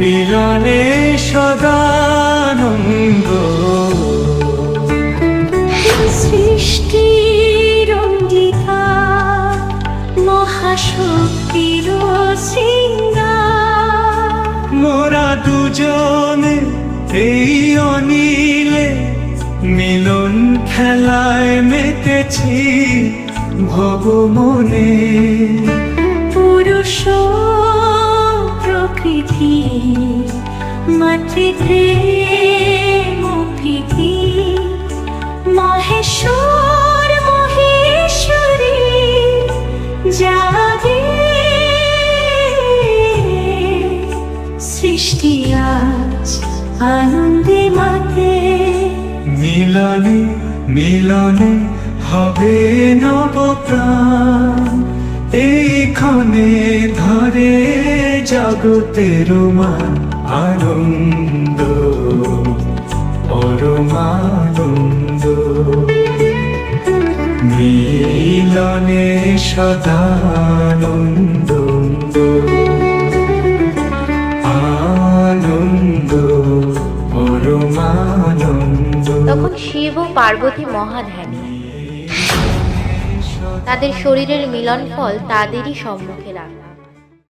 মিলনে সদানন্দ। সৃষ্টির অঙ্গিতা মহাশক্তির মোরা দুজনে এই অনিলে মিলন খেলায় মেতেছি ভগমনে পুরুষ প্রকৃতি মাতৃতে প্রীতি মহেশ্বর মহেশ্বরী, জাগে সৃষ্টি আজ আনন্দে মাতে। মিলনে মিলনে হবে নব প্রাণ এইখানে ধরে জগতের মান আনন্দ পরমানন্দ। মিলনে সদানন্দ। তখন শিব ও পার্বতী মহাধ্যানী। তাদের শরীরের মিলন ফল তাদেরই সম্মুখে রাখ।